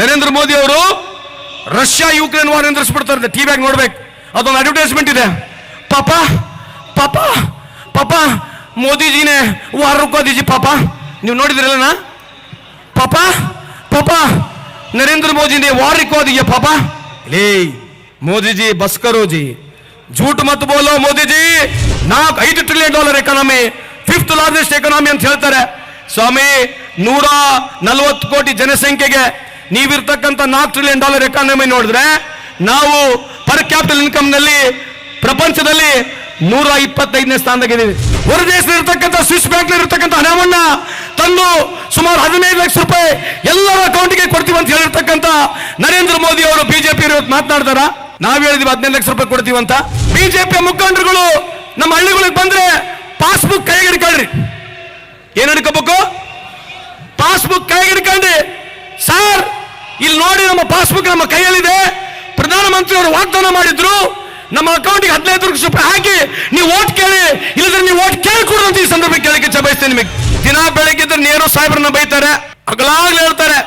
ನರೇಂದ್ರ ಮೋದಿ ಅವರು Russia Ukraine war ಟಿ ಬ್ಯಾಗ್ ನೋಡ್ಬೇಕು. ಅದೊಂದು ಅಡ್ವರ್ಟೈಸ್ಮೆಂಟ್ ಇದೆ. ಪಾಪ ಪಾಪ ಪಾಪ, ಮೋದಿಜಿನೇ ವಾರ ರುಕ್ಕೋದಿಜಿ ಪಾಪ. ನೀವು ನೋಡಿದ್ರಲ್ಲನಾ? ಪಾಪ ಪಾಪ, ನರೇಂದ್ರ ಮೋದಿನೇ ವಾರಕ್ಕೋದಿಗೆ ಪಾಪ. ಲೇ, ಮೋದಿಜಿ, ಬಸ್ಕರೋಜಿ, ಜೂಟ್ ಮತ್ತು ಬೋಲೋ ಮೋದಿಜಿ. ನಾಲ್ಕು ಐದು trillion dollar economy fifth largest economy ಅಂತ ಹೇಳ್ತಾರೆ. ಸ್ವಾಮಿ, ನೂರ ನಲವತ್ತು ಕೋಟಿ ಜನಸಂಖ್ಯೆಗೆ ನೀವಿರ್ತಕ್ಕಂಥ ನಾಲ್ಕು ಟ್ರಿಲಿಯನ್ ಡಾಲರ್ ಎಕಾನಮಿ ನೋಡಿದ್ರೆ, ನಾವು ಪರ್ ಕ್ಯಾಪಿಟಲ್ ಇನ್ಕಮ್ನಲ್ಲಿ ಪ್ರಪಂಚದಲ್ಲಿ ನೂರ ಇಪ್ಪತ್ತೈದನೇ ಸ್ಥಾನದಾಗಿದ್ದೀವಿ. ಹೊರ ದೇಶದಲ್ಲಿ ಸ್ವಿಸ್ ಬ್ಯಾಂಕ್ ಇರ್ತಕ್ಕಂಥ ಹಣವನ್ನ ತಂದು ಸುಮಾರು ಹದಿನೈದು ಲಕ್ಷ ರೂಪಾಯಿ ಎಲ್ಲರ ಅಕೌಂಟ್ಗೆ ಕೊಡ್ತೀವಿ ಅಂತ ಹೇಳಿರ್ತಕ್ಕಂಥ ನರೇಂದ್ರ ಮೋದಿ ಅವರು ಬಿಜೆಪಿ ಮಾತನಾಡ್ತಾರ? ನಾವ್ ಹೇಳಿದ್ವಿ ಹದಿನೈದು ಲಕ್ಷ ರೂಪಾಯಿ ಕೊಡ್ತೀವಿ ಅಂತ. ಬಿಜೆಪಿ ಮುಖಂಡರುಗಳು ನಮ್ಮ ಹಳ್ಳಿಗಳಿಗೆ ಬಂದ್ರೆ ಪಾಸ್ಬುಕ್ ಕೈಗೆ ಹಿಡ್ಕೊಳ್ರಿ. ಏನ್ ಹಿಡ್ಕೋಬೇಕು ಪಾಸ್ಬುಕ್ ಕೈಗೆ ಹಿಡ್ಕೊಂಡು ಸರ್ ಇಲ್ಲಿ ನೋಡಿ ನಮ್ಮ ಪಾಸ್ಬುಕ್ ನಮ್ಮ ಕೈಯಲ್ಲಿದೆ. ಪ್ರಧಾನಮಂತ್ರಿ ಅವರು ವಾಗ್ದಾನ ಮಾಡಿದ್ರು. ನಮ್ಮ ಅಕೌಂಟ್ಗೆ ಹದಿನೈದು ಲಕ್ಷ ರೂಪಾಯಿ ಹಾಕಿ ನೀವು ಓಟ್ ಕೇಳಿ. ಇಲ್ಲದ್ರೆ ನೀವು ಓಟ್ ಕೇಳ್ಕೊಡು ಅಂತ ಈ ಸಂದರ್ಭ ಕೇಳಕ್ಕೆ ಇಚ್ಛೆ ಬಯಸ್ತೇನೆ ನಿಮಗೆ. ದಿನ ಬೆಳಗ್ಗೆ ನೇರು ಸಾಹೇಬ್ರನ್ನ ಬೈತಾರೆ. ಅಗಲಾಗ್ಲೇ ಹೇಳ್ತಾರೆ,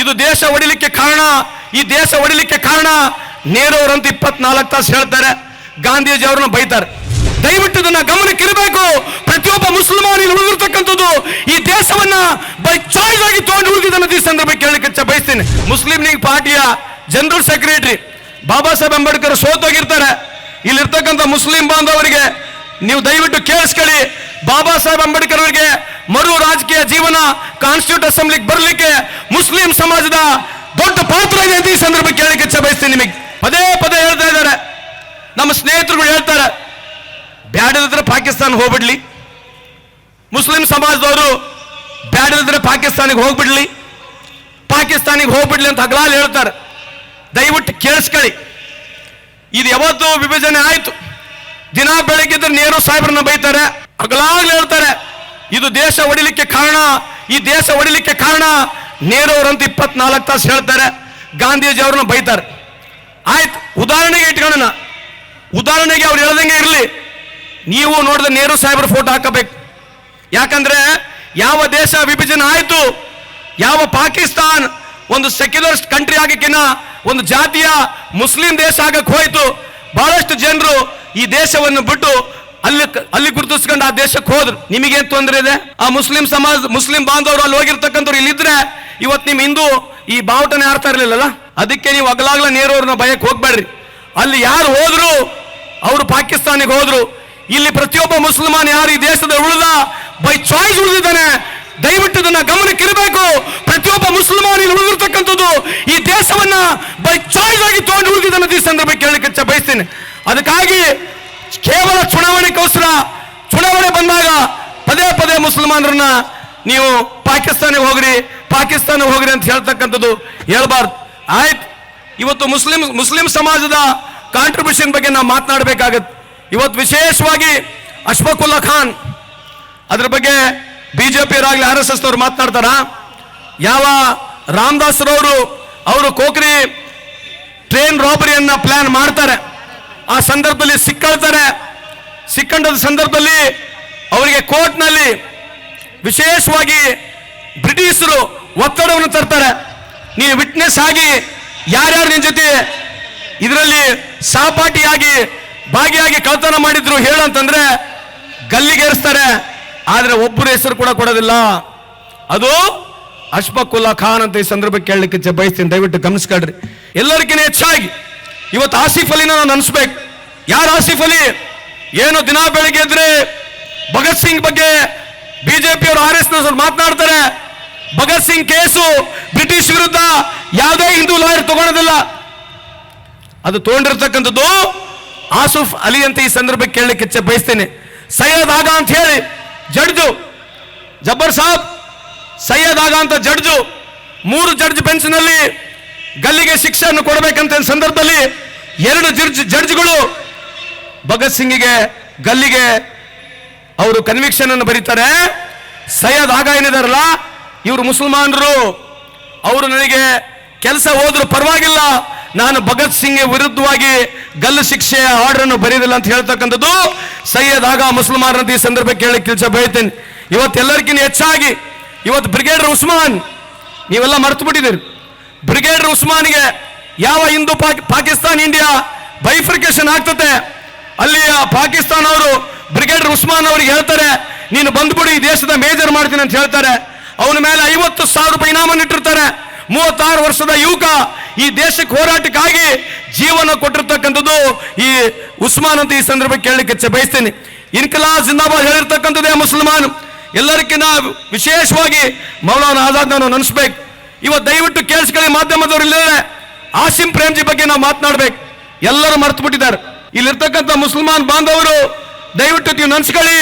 ಇದು ದೇಶ ಒಡಿಲಿಕ್ಕೆ ಕಾರಣ. ಈ ದೇಶ ಒಡಿಲಿಕ್ಕೆ ಕಾರಣ. ನೇರವ್ರಂತ ಇಪ್ಪತ್ನಾಲ್ಕು ತಾಸು ಹೇಳ್ತಾರೆ. ಗಾಂಧೀಜಿ ಅವ್ರನ್ನ ಬೈತಾರೆ. ದಯವಿಟ್ಟು ಇದನ್ನ ಗಮನಕ್ಕೆ ಇರಬೇಕು ಪ್ರತಿಯೊಬ್ಬ ಮುಸಲ್ಮಾನಿಗೆ ಉಳಿದಿರ್ತಕ್ಕಂಥದ್ದು ಈ ದೇಶವನ್ನ ಬೈ ಚಾಯ್ಸ್ ಆಗಿ ತಗೊಂಡು ಉಳಿದಿದ್ದನ್ನ ಈ ಸಂದರ್ಭ ಕೇಳಲಿಕ್ಕೆ ಬಯಸ್ತೇನೆ. ಮುಸ್ಲಿಂ ಲೀಗ್ ಪಾರ್ಟಿಯ ಜನರಲ್ ಸೆಕ್ರೆಟರಿ ಬಾಬಾ ಸಾಹೇಬ್ ಅಂಬೇಡ್ಕರ್ ಸೋತೋಗಿರ್ತಾರೆ. ಇಲ್ಲಿರ್ತಕ್ಕಂಥ ಮುಸ್ಲಿಂ ಬಾಂಧವರಿಗೆ ನೀವು ದಯವಿಟ್ಟು ಕೇಳಿಸ್ಕೊಳ್ಳಿ. ಬಾಬಾ ಸಾಹೇಬ್ ಅಂಬೇಡ್ಕರ್ ಅವರಿಗೆ ಮರು ರಾಜಕೀಯ ಜೀವನ ಕಾನ್ಸ್ಟಿಟ್ಯೂಟ್ ಅಸೆಂಬ್ಲಿಗೆ ಬರಲಿಕ್ಕೆ ಮುಸ್ಲಿಂ ಸಮಾಜದ ದೊಡ್ಡ ಪಾತ್ರ ಇದೆ ಈ ಸಂದರ್ಭ ಕೇಳಲಿಕ್ಕೆ ಬಯಸ್ತೀನಿ ನಿಮಗೆ. ಪದೇ ಪದೇ ಹೇಳ್ತಾ ಇದ್ದಾರೆ. ನಮ್ಮ ಸ್ನೇಹಿತರುಗಳು ಹೇಳ್ತಾರೆ ಬ್ಯಾಡದಿದ್ರೆ ಪಾಕಿಸ್ತಾನ ಹೋಗ್ಬಿಡ್ಲಿ. ಮುಸ್ಲಿಂ ಸಮಾಜದವರು ಬ್ಯಾಡದಿದ್ರೆ ಪಾಕಿಸ್ತಾನಿಗೆ ಹೋಗ್ಬಿಡ್ಲಿ. ಪಾಕಿಸ್ತಾನಿಗೆ ಹೋಗ್ಬಿಡ್ಲಿ ಅಂತ ಹಗಲಾಲ್ ಹೇಳ್ತಾರೆ. ದಯವಿಟ್ಟು ಕೇಳಿಸ್ಕೊಳ್ಳಿ. ಇದು ಯಾವತ್ತು ವಿಭಜನೆ ಆಯ್ತು. ದಿನ ಬೆಳಗ್ಗೆದ್ರೆ ನೇರು ಸಾಹೇಬ್ರನ್ನ ಬೈತಾರೆ. ಹಗಲಾಗ್ಲೂ ಹೇಳ್ತಾರೆ, ಇದು ದೇಶ ಒಡಿಲಿಕ್ಕೆ ಕಾರಣ. ಈ ದೇಶ ಒಡಿಲಿಕ್ಕೆ ಕಾರಣ. ನೇರು ಇಪ್ಪತ್ನಾಲ್ಕು ತಾಸು ಹೇಳ್ತಾರೆ. ಗಾಂಧೀಜಿ ಅವ್ರನ್ನ ಬೈತಾರೆ. ಆಯ್ತು, ಉದಾಹರಣೆಗೆ ಇಟ್ಕೊಳ್ಳೋಣ. ಉದಾಹರಣೆಗೆ ಅವ್ರು ಹೇಳ್ದಂಗೆ ಇರಲಿ. ನೀವು ನೋಡಿದ ನೇರು ಸಾಹೇಬ್ರ ಫೋಟೋ ಹಾಕಬೇಕು. ಯಾಕಂದ್ರೆ ಯಾವ ದೇಶ ವಿಭಜನೆ ಆಯಿತು, ಯಾವ ಪಾಕಿಸ್ತಾನ್ ಒಂದು ಸೆಕ್ಯುಲರ್ ಕಂಟ್ರಿ ಆಗಕ್ಕಿನ್ನ ಒಂದು ಜಾತಿಯ ಮುಸ್ಲಿಂ ದೇಶ ಆಗಕ್ಕೆ ಹೋಯಿತು, ಬಹಳಷ್ಟು ಜನರು ಈ ದೇಶವನ್ನು ಬಿಟ್ಟು ಅಲ್ಲಿ ಅಲ್ಲಿ ಗುರುತಿಸ್ಕೊಂಡು ಆ ದೇಶಕ್ಕೆ ಹೋದ್ರು. ನಿಮಗೇನು ತೊಂದರೆ ಇದೆ? ಆ ಮುಸ್ಲಿಂ ಸಮಾಜ, ಮುಸ್ಲಿಂ ಬಾಂಧವರು ಅಲ್ಲಿ ಹೋಗಿರ್ತಕ್ಕಂಥವ್ರು ಇಲ್ಲಿದ್ರೆ ಇವತ್ತು ನಿಮ್ಮ ಹಿಂದೂ ಈ ಬಾವುಟನೇ ಆಡ್ತಾ ಇರಲಿಲ್ಲಲ್ಲ? ಅದಕ್ಕೆ ನೀವು ಅಗಲಾಗ್ಲ ನೇರವ್ರನ್ನ ಭಯಕ್ಕೆ ಹೋಗ್ಬೇಡ್ರಿ. ಅಲ್ಲಿ ಯಾರು ಹೋದ್ರು, ಅವರು ಪಾಕಿಸ್ತಾನಿಗೆ ಹೋದ್ರು. ಇಲ್ಲಿ ಪ್ರತಿಯೊಬ್ಬ ಮುಸಲ್ಮಾನ್ ಯಾರು ಈ ದೇಶದ ಉಳಿದ? ಬೈ ಚಾಯ್ಸ್ ಉಳಿದಿದ್ದಾನೆ. ದಯವಿಟ್ಟು ಇದನ್ನ ಗಮನಕ್ಕಿರಬೇಕು ಪ್ರತಿಯೊಬ್ಬ ಇಲ್ಲಿ ಉಳಿದಿರ್ತಕ್ಕಂಥದ್ದು ಈ ದೇಶವನ್ನ ಬೈ ಚಾಯ್ಸ್ ಆಗಿ ತಗೊಂಡು ಉಳಿದಿದ್ದಾನೆ ಈ ಸಂದರ್ಭ ಕೇಳಲಿಕ್ಕೆ ಬಯಸ್ತೇನೆ. ಅದಕ್ಕಾಗಿ ಕೇವಲ ಚುನಾವಣೆಗೋಸ್ಕರ ಚುನಾವಣೆ ಬಂದಾಗ ಪದೇ ಪದೇ ಮುಸಲ್ಮಾನರನ್ನ ನೀವು ಪಾಕಿಸ್ತಾನಿಗೆ ಹೋಗ್ರಿ ಪಾಕಿಸ್ತಾನ ಹೋಗ್ರಿ ಅಂತ ಹೇಳ್ತಕ್ಕಂಥದ್ದು ಹೇಳ್ಬಾರ್ದು. ಆಯ್ತು. ಇವತ್ತು ಮುಸ್ಲಿಂ ಮುಸ್ಲಿಂ ಸಮಾಜದ ಕಾಂಟ್ರಿಬ್ಯೂಷನ್ ಬಗ್ಗೆ ನಾವು ಮಾತನಾಡಬೇಕಾಗತ್ತೆ. ಇವತ್ತು ವಿಶೇಷವಾಗಿ ಅಶ್ಫಕುಲ್ಲಾ ಖಾನ್, ಅದ್ರ ಬಗ್ಗೆ ಬಿಜೆಪಿಯವರಾಗ್ಲಿ ಆರ್ ಎಸ್ ಎಸ್ ಅವ್ರು ಮಾತನಾಡ್ತಾರ? ಯಾವ ರಾಮದಾಸ್ರವರು ಅವರು ಕೋಕ್ರಿ ಟ್ರೈನ್ ರಾಬರಿಯನ್ನ ಪ್ಲಾನ್ ಮಾಡ್ತಾರೆ. ಆ ಸಂದರ್ಭದಲ್ಲಿ ಸಿಕ್ಕಳ್ತಾರೆ. ಸಿಕ್ಕಂಡ ಸಂದರ್ಭದಲ್ಲಿ ಅವರಿಗೆ ಕೋರ್ಟ್ನಲ್ಲಿ ವಿಶೇಷವಾಗಿ ಬ್ರಿಟಿಷರು ಒತ್ತಡವನ್ನು ತರ್ತಾರೆ. ನೀನು ವಿಟ್ನೆಸ್ ಆಗಿ ಯಾರ್ಯಾರು ನಿನ್ನ ಜೊತೆ ಇದರಲ್ಲಿ ಸಹಪಾಠಿಯಾಗಿ ಭಾಗಿಯಾಗಿ ಕಳ್ತನ ಮಾಡಿದ್ರು ಹೇಳಂತಂದ್ರೆ ಗಲ್ಲಿಗೇರಿಸ್ತಾರೆ, ಆದ್ರೆ ಒಬ್ಬರ ಹೆಸರು ಕೂಡ ಕೊಡೋದಿಲ್ಲ. ಅದು ಅಶ್ಫಕುಲ್ಲಾ ಖಾನ್ ಅಂತ ಈ ಸಂದರ್ಭ ಕೇಳಲಿಕ್ಕೆ ಬಯಸ್ತೀನಿ. ದಯವಿಟ್ಟು ಗಮನಿಸ್ಕೊಳ್ರಿ. ಎಲ್ಲರಿಗಿಂತ ಹೆಚ್ಚಾಗಿ ಇವತ್ತು ಆಸಿಫ್ ಅಲಿನ ನಾನು ಅನ್ಸ್ಬೇಕು. ಯಾರು ಆಸಿಫ್ ಅಲಿ? ಏನು ದಿನ ಬೆಳಿಗ್ಗೆ ಎದ್ರೆ ಭಗತ್ ಸಿಂಗ್ ಬಗ್ಗೆ ಬಿಜೆಪಿ ಅವರು ಆರ್ ಎಸ್ ಮಾತನಾಡ್ತಾರೆ. ಭಗತ್ ಸಿಂಗ್ ಕೇಸು ಬ್ರಿಟಿಷ್ ವಿರುದ್ಧ ಯಾವುದೇ ಹಿಂದೂ ಲಾಯರ್ ತಗೊಳೋದಿಲ್ಲ. ಅದು ತಗೊಂಡಿರ್ತಕ್ಕಂಥದ್ದು ಆಸುಫ್ ಅಲಿ ಅಂತ ಈ ಸಂದರ್ಭಕ್ಕೆ ಕೇಳಲಿಕ್ಕೆ ಬಯಸ್ತೇನೆ. ಸೈಯದ್ ಆಗ ಅಂತ ಹೇಳಿ ಜಡ್ಜು ಜಬ್ಬರ್ ಸಾಬ್, ಸೈಯದ್ ಆಗ ಅಂತ ಜಡ್ಜು ಮೂರು ಜಡ್ಜ್ ಬೆಂಚ್ನಲ್ಲಿ ಗಲ್ಲಿಗೆ ಶಿಕ್ಷೆಯನ್ನು ಕೊಡಬೇಕಂತ ಸಂದರ್ಭದಲ್ಲಿ ಎರಡು ಜಡ್ಜ್ ಜಡ್ಜ್ಗಳು ಭಗತ್ ಸಿಂಗಿಗೆ ಗಲ್ಲಿಗೆ ಅವರು ಕನ್ವಿಕ್ಷನ್ ಅನ್ನು ಬರೀತಾರೆ. ಸೈಯದ್ ಆಗ ಏನಿದಾರಲ್ಲ, ಇವರು ಮುಸಲ್ಮಾನರು, ಅವರು ನನಗೆ ಕೆಲಸ ಹೋದ್ರು ಪರವಾಗಿಲ್ಲ ನಾನು ಭಗತ್ ಸಿಂಗ್ ವಿರುದ್ಧವಾಗಿ ಗಲ್ಲು ಶಿಕ್ಷೆಯ ಆರ್ಡರ್ ಅನ್ನು ಬರೆಯೋದಿಲ್ಲ ಅಂತ ಹೇಳ್ತಕ್ಕಂಥದ್ದು ಸೈಯದ್ ಆಗ ಮುಸಲ್ಮಾನರಂತ ಈ ಸಂದರ್ಭಕ್ಕೆ ಹೇಳಿ ಕೆಲಸ ಇವತ್ತು ಎಲ್ಲರಿಗಿಂತ ಹೆಚ್ಚಾಗಿ ಇವತ್ತು ಬ್ರಿಗೇಡರ್ ಉಸ್ಮಾನ್, ನೀವೆಲ್ಲ ಮರೆತು ಬಿಟ್ಟಿದ್ದೀರಿ. ಬ್ರಿಗೇಡರ್ ಉಸ್ಮಾನ್ಗೆ ಯಾವ ಹಿಂದೂ ಪಾಕ್, ಪಾಕಿಸ್ತಾನ್, ಇಂಡಿಯಾ ಬೈಫರ್ಕೇಶನ್ ಆಗ್ತದೆ ಅಲ್ಲಿ ಆ ಪಾಕಿಸ್ತಾನ ಅವರು ಬ್ರಿಗೇಡರ್ ಉಸ್ಮಾನ್ ಅವರಿಗೆ ಹೇಳ್ತಾರೆ, ನೀನು ಬಂದ್ಬಿಡಿ, ಈ ದೇಶದ ಮೇಜರ್ ಮಾಡ್ತೀನಿ ಅಂತ ಹೇಳ್ತಾರೆ. ಅವನ ಮೇಲೆ ಐವತ್ತು ಸಾವಿರ ರೂಪಾಯಿ ಇನಾಮನ್ನು ಇಟ್ಟಿರ್ತಾರೆ. ಮೂವತ್ತಾರು ವರ್ಷದ ಯುವಕ ಈ ದೇಶಕ್ಕೆ ಹೋರಾಟಕ್ಕಾಗಿ ಜೀವನ ಕೊಟ್ಟಿರ್ತಕ್ಕಂಥದ್ದು ಈ ಉಸ್ಮಾನ್ ಅಂತ ಈ ಸಂದರ್ಭಕ್ಕೆ ಕೇಳಲಿಕ್ಕೆ ಬಯಸ್ತೇನೆ. ಇನ್ಕಲಾ ಜಿಂದಾಬಾದ್ ಹೇಳಿರ್ತಕ್ಕಂಥದ್ದೇ ಮುಸಲ್ಮಾನ್. ಎಲ್ಲರಿಗಿಂತ ವಿಶೇಷವಾಗಿ ಮೌಲಾನ ಆಜಾದ್ ನಾನು ನೆನೆಸ್ಬೇಕು. ಇವತ್ತು ದಯವಿಟ್ಟು ಕೇಳಿಸ್ಕೊಳ್ಳಿ, ಮಾಧ್ಯಮದವರು ಇಲ್ಲದೆ ಆಸಿಂ ಪ್ರೇಮ್ಜಿ ಬಗ್ಗೆ ನಾವು ಮಾತನಾಡ್ಬೇಕು. ಎಲ್ಲರೂ ಮರ್ತು ಬಿಟ್ಟಿದ್ದಾರೆ ಇಲ್ಲಿರ್ತಕ್ಕಂಥ ಮುಸಲ್ಮಾನ್ ಬಾಂಧವರು, ದಯವಿಟ್ಟು ನೀವು ನೆನೆಸ್ಕೊಳ್ಳಿ.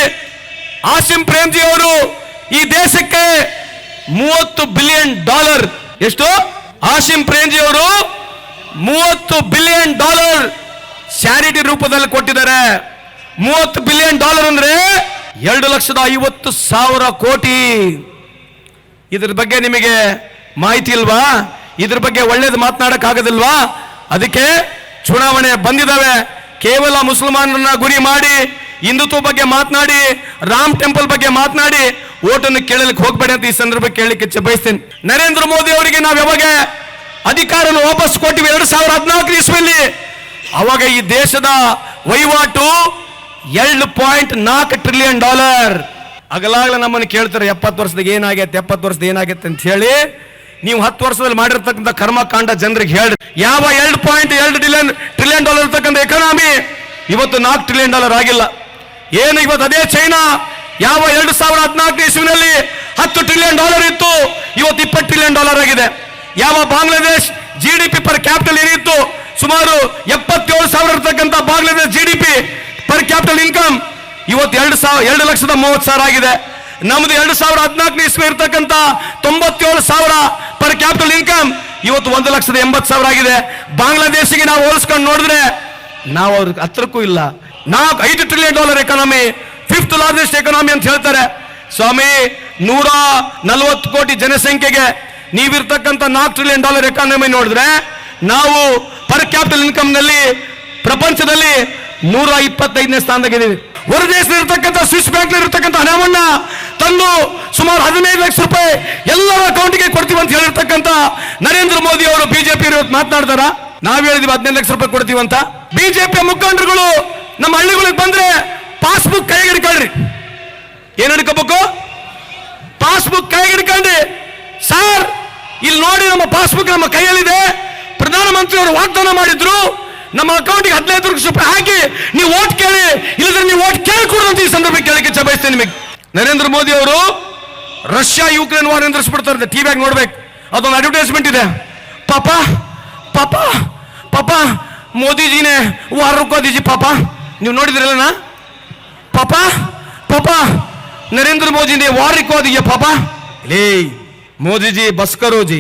ಆಸಿಂ ಪ್ರೇಮ್ಜಿ ಅವರು ಈ ದೇಶಕ್ಕೆ ಮೂವತ್ತು ಬಿಲಿಯನ್ ಡಾಲರ್ ಎಷ್ಟು? ಆಸಿಂ ಪ್ರೇಂಜಿ ಅವರು ಮೂವತ್ತು ಬಿಲಿಯನ್ ಡಾಲರ್ ಚಾರಿಟಿ ರೂಪದಲ್ಲಿ ಕೊಟ್ಟಿದ್ದಾರೆ. ಮೂವತ್ತು ಬಿಲಿಯನ್ ಡಾಲರ್ ಅಂದ್ರೆ ಎರಡು ಲಕ್ಷದ ಐವತ್ತು ಸಾವಿರ ಕೋಟಿ. ಇದ್ರ ಬಗ್ಗೆ ನಿಮಗೆ ಮಾಹಿತಿ ಇಲ್ವಾ? ಇದ್ರ ಬಗ್ಗೆ ಒಳ್ಳೇದು ಮಾತನಾಡಕ್ ಆಗೋದಿಲ್ವಾ ಅದಕ್ಕೆ ಚುನಾವಣೆ ಬಂದಿದ್ದಾವೆ ಕೇವಲ ಮುಸಲ್ಮಾನರನ್ನ ಗುರಿ ಮಾಡಿ ಹಿಂದುತ್ವ ಬಗ್ಗೆ ಮಾತನಾಡಿ, ರಾಮ್ ಟೆಂಪಲ್ ಬಗ್ಗೆ ಮಾತನಾಡಿ, ಓಟನ್ನು ಕೇಳಲಿಕ್ಕೆ ಹೋಗ್ಬೇಡಿ ಅಂತ ಈ ಸಂದರ್ಭಕ್ಕೆ ಕೇಳಲಿಕ್ಕೆ ಬಯಸ್ತೇನೆ. ನರೇಂದ್ರ ಮೋದಿ ಅವರಿಗೆ ನಾವು ಯಾವಾಗ ಅಧಿಕಾರವನ್ನು ವಾಪಸ್ ಕೊಟ್ಟಿವಿ? ಎರಡು ಸಾವಿರದ ಹದಿನಾಲ್ಕು ಇಸ್ವಿಯಲ್ಲಿ ಅವಾಗ ಈ ದೇಶದ ವಹಿವಾಟು ಎರಡು ಪಾಯಿಂಟ್ ನಾಲ್ಕು ಟ್ರಿಲಿಯನ್ ಡಾಲರ್. ಅಗಲಾಗಲ ನಮ್ಮನ್ನು ಕೇಳ್ತಾರೆ, ಎಪ್ಪತ್ತು ವರ್ಷದಾಗ ಏನಾಗೈತೆ, ಎಪ್ಪತ್ತು ವರ್ಷದ ಏನಾಗೈತೆ ಅಂತ ಹೇಳಿ. ನೀವು ಹತ್ತು ವರ್ಷದಲ್ಲಿ ಮಾಡಿರ್ತಕ್ಕಂಥ ಕರ್ಮಕಾಂಡ ಜನರಿಗೆ ಹೇಳಿ ಯಾವ ಎರಡು ಪಾಯಿಂಟ್ ಎರಡು ಟ್ರಿಲಿಯನ್ ಟ್ರಿಲಿಯನ್ ಡಾಲರ್ ಇರ್ತಕ್ಕಂಥ ಎಕಾನಮಿ ಇವತ್ತು ನಾಲ್ಕು ಟ್ರಿಲಿಯನ್ ಡಾಲರ್ ಆಗಿಲ್ಲ. ಏನು ಇವತ್ತು ಅದೇ ಚೈನಾ ಯಾವ ಎರಡು ಸಾವಿರದ ಹದಿನಾಲ್ಕನೇ ಇಸ್ವಿನಲ್ಲಿ ಹತ್ತು ಟ್ರಿಲಿಯನ್ ಡಾಲರ್ ಇತ್ತು, ಇವತ್ತು ಇಪ್ಪತ್ತು ಟ್ರಿಲಿಯನ್ ಡಾಲರ್ ಆಗಿದೆ. ಯಾವ Bangladesh G D P per capita ಏನಿತ್ತು ಸುಮಾರು ಎಪ್ಪತ್ತೇಳು ಸಾವಿರ ಇರತಕ್ಕಂಥ Bangladesh G D P per capita income ಇವತ್ತು ಎರಡು ಸಾವಿರ ಎರಡು ಲಕ್ಷದ ಮೂವತ್ತು ಸಾವಿರ ಆಗಿದೆ. ನಮ್ದು ಎರಡು ಸಾವಿರ ಹದಿನಾಲ್ಕನೇ ಇಸ್ವಿ ಇರತಕ್ಕಂಥ ತೊಂಬತ್ತೇಳು ಸಾವಿರ ಪರ್ ಕ್ಯಾಪಿಟಲ್ ಇನ್ಕಮ್ ಇವತ್ತು ಒಂದು ಲಕ್ಷದ ಎಂಬತ್ತು ಸಾವಿರ ಆಗಿದೆ. ಬಾಂಗ್ಲಾದೇಶಿಗೆ ನಾವು ಹೋಲಿಸ್ಕೊಂಡು ನೋಡಿದ್ರೆ ನಾವು ಅವ್ರಿಗೆ ಹತ್ರಕ್ಕೂ ಇಲ್ಲ. ನಾಲ್ಕು ಐದು trillion dollar economy fifth largest economy ಅಂತ ಹೇಳ್ತಾರೆ. ಸ್ವಾಮಿ, ನೂರ ನಲವತ್ತು ಕೋಟಿ ಜನಸಂಖ್ಯೆಗೆ ನೀವಿರ್ತಕ್ಕಂಥ ನಾಲ್ಕು ಟ್ರಿಲಿಯನ್ ಡಾಲರ್ ಎಕಾನಮಿ ನೋಡಿದ್ರೆ, ನಾವು ಪರ್ ಕ್ಯಾಪಿಟಲ್ ಇನ್ಕಮ್ನಲ್ಲಿ ಪ್ರಪಂಚದಲ್ಲಿ ನೂರ ಇಪ್ಪತ್ತೈದನೇ ಸ್ಥಾನದಾಗಿದ್ದೀವಿ. ಹೊರ ದೇಶದಲ್ಲಿರ್ತಕ್ಕಂಥ ಸ್ವಿಸ್ ಬ್ಯಾಂಕ್ ಇರತಕ್ಕಂಥ ಹಣವನ್ನ ತಂದು ಸುಮಾರು ಹದಿನೈದು ಲಕ್ಷ ರೂಪಾಯಿ ಎಲ್ಲರ ಅಕೌಂಟ್ಗೆ ಕೊಡ್ತೀವಿ ಅಂತ ಹೇಳಿರ್ತಕ್ಕಂಥ ನರೇಂದ್ರ ಮೋದಿ ಅವರು ಬಿಜೆಪಿ ಮಾತನಾಡ್ತಾರ? ನಾವ್ ಹೇಳಿದ್ವಿ ಹದಿನೈದು ಲಕ್ಷ ರೂಪಾಯಿ ಕೊಡ್ತೀವಿ ಅಂತ. ಬಿಜೆಪಿ ಮುಖಂಡರುಗಳು ನಮ್ಮ ಹಳ್ಳಿಗಳಿಗೆ ಬಂದ್ರೆ ಪಾಸ್ಬುಕ್ ಕೈಗೆ ಹಿಡ್ಕೊಳ್ರಿ. ಏನ್ ಹಿಡ್ಕೋಬೇಕು? ಪಾಸ್ಬುಕ್ ಕೈಗೆ ಹಿಡ್ಕೊಂಡು, ಸರ್ ಇಲ್ಲಿ ನೋಡಿ ನಮ್ಮ ಪಾಸ್ಬುಕ್ ನಮ್ಮ ಕೈಯಲ್ಲಿದೆ. ಪ್ರಧಾನಮಂತ್ರಿ ಅವರು ವಾಗ್ದಾನ ಮಾಡಿದ್ರು. ನಮ್ಮ ಅಕೌಂಟ್ಗೆ ಹದಿನೈದು ಲಕ್ಷ ರೂಪಾಯಿ ಹಾಕಿ, ನೀವು ಓಟ್ ಕೇಳಿ ಇಲ್ಲದ್ರೆ ನೀವು ಓಟ್ ಕೇಳಿಕೊಡುವಂತ ಈ ಸಂದರ್ಭ ಕೇಳಕ್ಕೆ ಬಯಸ್ತೇನೆ ನಿಮಗೆ. ನರೇಂದ್ರ ಮೋದಿ ಅವರು ರಷ್ಯಾ ಯುಕ್ರೇನ್ ವಾರ್ ನಿಂದ್ರಿಸ್ಬಿಡ್ತಾರೆ ಟಿವಿಯಾಗ ನೋಡ್ಬೇಕು. ಅದೊಂದು ಅಡ್ವರ್ಟೈಸ್ಮೆಂಟ್ ಇದೆ. ಪಾಪ ಪಾಪ ಪಾಪ, ಮೋದಿಜಿನೇ ವಾರ ರೂಪಾಯಿ ಪಾಪ. ನೀವು ನೋಡಿದ್ರಲ್ಲ पापा पापा नरेंद्र मोदी ने वार रिकवा दिया पापा ले मोदी जी बस करो जी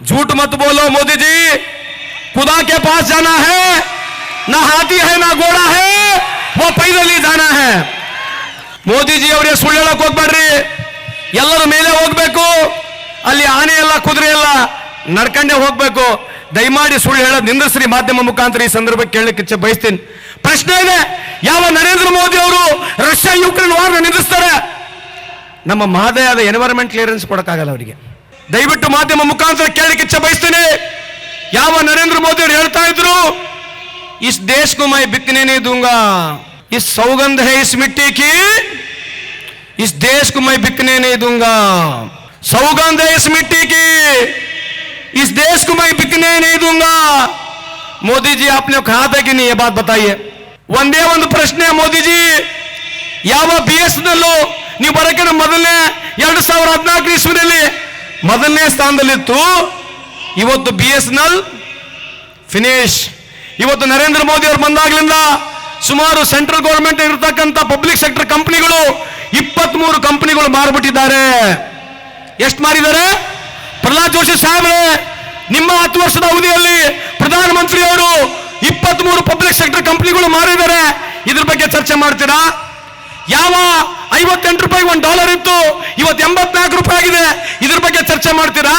झूठ मत बोलो मोदी जी खुदा के पास जाना है ना हाथी है ना घोड़ा है वो पैदल ही जाना है ಮೋದಿಜಿ ಅವರಿಗೆ ಸುಳ್ಳು ಹೇಳಕ್ ಹೋಗ್ಬೇಡ್ರಿ ಎಲ್ಲರೂ ಮೇಲೆ ಹೋಗ್ಬೇಕು ಅಲ್ಲಿ ಆನೆ ಎಲ್ಲ ಕುದುರೆ ಎಲ್ಲ ನಡ್ಕಂಡೇ ಹೋಗ್ಬೇಕು ದಯಮಾಡಿ ಸುಳ್ಳು ಹೇಳೋದು ನಿಂದಿಸ್ರಿ ಮಾಧ್ಯಮ ಮುಖಾಂತರ ಈ ಸಂದರ್ಭಕ್ಕೆ ಕೇಳಲಿಕ್ಕೆ ಇಚ್ಛೆ ಬಯಸ್ತೀನಿ ಪ್ರಶ್ನೆ ಇದೆ ಯಾವ ನರೇಂದ್ರ ಮೋದಿ ಅವರು ರಷ್ಯಾ ಯುಕ್ರೇನ್ ವಾರ್ನ ನಿಂದಿಸ್ತಾರೆ ನಮ್ಮ ಮಹೋದಯದ ಎನ್ವೈರನ್ಮೆಂಟ್ ಕ್ಲಿಯರೆನ್ಸ್ ಕೊಡಕ್ಕಾಗಲ್ಲ ಅವರಿಗೆ ದಯವಿಟ್ಟು ಮಾಧ್ಯಮ ಮುಖಾಂತರ ಕೇಳಲಿಕ್ಕೆ ಇಚ್ಛೆ ಬಯಸ್ತೀನಿ ಯಾವ ನರೇಂದ್ರ ಮೋದಿ ಅವರು ಹೇಳ್ತಾ ಇದ್ರು इस देश को मैं बिकने नहीं दूंगा इस सौगंध है इस मिट्टी की इस देश को मैं बिकने नहीं दूंगा सौगंध है इस मिट्टी की इस देश को मैं बिकने नहीं दूंगा मोदी जी आपने कहा था कि नहीं ये बात बताइए ಒಂದೇ ಒಂದು ಪ್ರಶ್ನೆ ಮೋದಿಜಿ. ಯಾವ ಬಿ ಎಸ್ ನಲ್ಲೂ ನೀವು ಬರೋಕೆ ಮೊದಲನೇ ಎರಡು ಸಾವಿರ ಹದಿನಾಲ್ಕು ಇಸ್ವಿನಲ್ಲಿ ಮೊದಲನೇ ಸ್ಥಾನದಲ್ಲಿತ್ತು. ಇವತ್ತು ಬಿ ಎಸ್ ಎಲ್ ಫಿನಿಶ್ ಇವತ್ತು ನರೇಂದ್ರ ಮೋದಿ ಅವರು ಬಂದಾಗ್ಲಿಂದ ಸುಮಾರು ಸೆಂಟ್ರಲ್ ಗೌರ್ಮೆಂಟ್ ಇರತಕ್ಕಂತ ಪಬ್ಲಿಕ್ ಸೆಕ್ಟರ್ ಕಂಪನಿಗಳು ಇಪ್ಪತ್ತ್ ಮೂರು ಕಂಪನಿಗಳು ಮಾರ್ಬಿಟ್ಟಿದ್ದಾರೆ. ಎಷ್ಟು ಮಾರಿದ್ದಾರೆ? ಪ್ರಹ್ಲಾದ್ ಜೋಶಿ ಸಾಹೇಬ್ರೆ, ನಿಮ್ಮ ಹತ್ತು ವರ್ಷದ ಅವಧಿಯಲ್ಲಿ ಪ್ರಧಾನಮಂತ್ರಿ ಕಂಪನಿಗಳು ಮಾರಿದ್ದಾರೆ, ಇದ್ರ ಬಗ್ಗೆ ಚರ್ಚೆ ಮಾಡ್ತೀರಾ? ಯಾವ ಐವತ್ತೆಂಟು ರೂಪಾಯಿ ಒಂದು ಡಾಲರ್ ಇತ್ತು, ಇವತ್ತು ಎಂಬತ್ನಾಲ್ಕು ರೂಪಾಯಿ ಆಗಿದೆ, ಇದ್ರ ಬಗ್ಗೆ ಚರ್ಚೆ ಮಾಡ್ತೀರಾ?